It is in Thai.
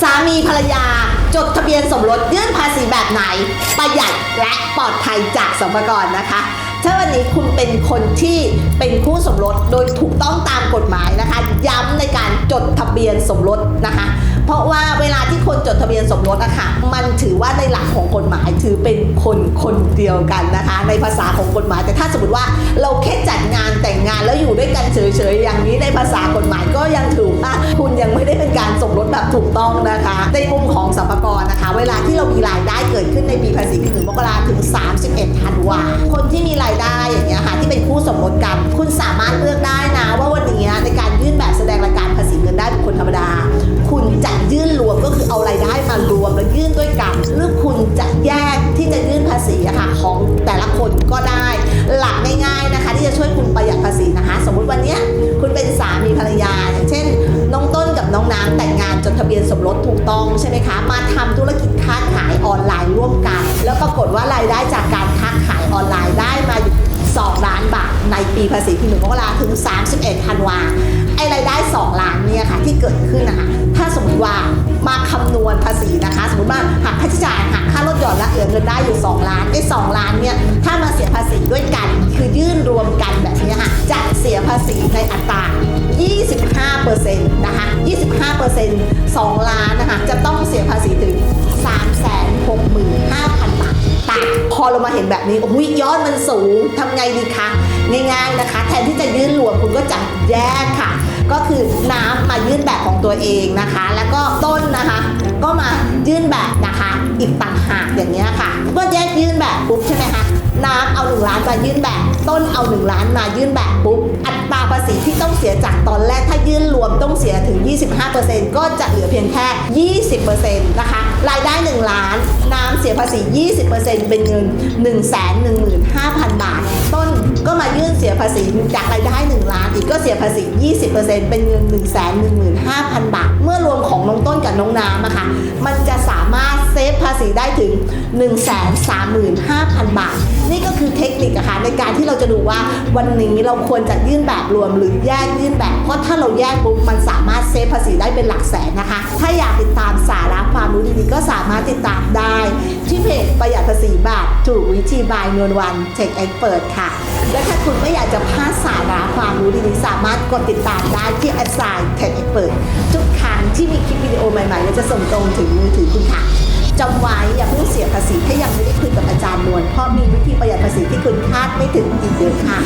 สามีภรรยา จดทะเบียนสมรสยื่นภาษีแบบไหน ประหยัดและปลอดภัยจากสรรพกรนะคะ ถ้าวันนี้คุณเป็นคนที่เป็นคู่สมรสโดยถูกต้องตามกฎหมายนะคะ ย้ำในการจดทะเบียนสมรสนะคะ เพราะว่าเวลาที่คนจดทะเบียนสมรสอะค่ะมันถือว่าในหลักของกฎหมายถือเป็นคนคนเดียวกันนะคะ ในภาษาของกฎหมายแต่ถ้าสมมติว่าเราแค่จัดงาน ต้องนะคะ ในมุมของสรรพากรนะคะ เวลาที่เรามีรายได้เกิดขึ้นในปีภาษีคือถึงมกราถึง 31ธันวาคนที่มีรายได้อย่างเงี้ยค่ะที่เป็นคู่สมรสกัน คุณสามารถเลือก ทะเบียนสมรสถูกต้องใช่ไหมคะ มาทำธุรกิจค้าขายออนไลน์ร่วมกัน แล้วปรากฏว่ารายได้จากการค้าขายออนไลน์ได้มาอยู่2ล้านบาทในปีภาษีที่1มกราถึง 31ธันวาไอรายได้ 2 ล้านเนี่ยค่ะที่เกิดขึ้นนะคะถ้าสมมติว่ามาคำนวณภาษีนะคะ สมมติว่าหักค่าใช้จ่ายหักค่ารถหย่อนและเหลือเงินได้อยู่ 2 ล้านไอ้2ล้านเนี่ยถ้ามาเสียภาษีด้วยกัน คือยื่นรวมกันแสียภาษีในอัตรา 25%นะคะ 25% 2 ล้านนะคะ จะต้องเสียภาษีถึง 365,000 บาทแต่พอเรามาเห็นแบบนี้โอ้ยยอดมันสูงทำไงดีคะ ง่ายๆนะคะ แทนที่จะยื่นรวมคุณก็จัดแยกค่ะ ก็คือน้ำมายื่นแบบของตัวเองนะคะ แล้วก็ต้นนะคะ ก็มายื่นแบบนะคะ อีกต่างหากอย่างเงี้ยค่ะก็แยกยื่นแบบปุ๊บใช่ไหมคะ น้ำเอา 1 ล้านมายื่นแบบ ต้นเอา 1 ล้านมายื่นแบบปุ๊บ อัตราภาษีที่ต้องเสียจากตอนแรกถ้ายื่นรวมต้องเสียถึง 25%ก็จะเหลือเพียงแค่ 20%นะคะ รายได้ 1 ล้าน น้ำเสียภาษี 20%เป็นเงิน 115,000 บาท ต้น ก็มายื่นเสียภาษีจากรายได้ 1 ล้าน อีกก็เสียภาษี 20%เป็นเงิน 115,000 บาท เมื่อรวมของน้องต้นกับน้องน้ำอะค่ะ มันจะสามารถเซฟภาษีได้ถึง 135,000 บาท นี่ก็คือเทคนิคอะค่ะในการที่เราจะดูว่าวันนี้เราควรจะยื่นแบบรวมหรือแยกยื่นแบบ เพราะถ้าเราแยกปุ๊บมันสามารถเซฟภาษีได้เป็นหลักแสนนะคะ ถ้าอยาก ก็สามารถติดตามได้ ที่เพจประหยัดภาษีบาทถูกวิธีบายนวลวันเทคเอ็กเปิดค่ะ และถ้าคุณไม่อยากจะพลาดสาระความรู้ดีๆ สามารถกดติดตามได้ที่แอดไซน์เทคเอ็กเปิดทุกครั้งที่มีคลิปวิดีโอใหม่ๆก็จะส่งตรงถึงมือถือคุณค่ะจำไว้อย่าเพิ่งเสียภาษีถ้ายังไม่ได้คุยกับอาจารย์นวลเพราะมีวิธีประหยัดภาษีที่คุณคาดไม่ถึงอีกเยอะค่ะ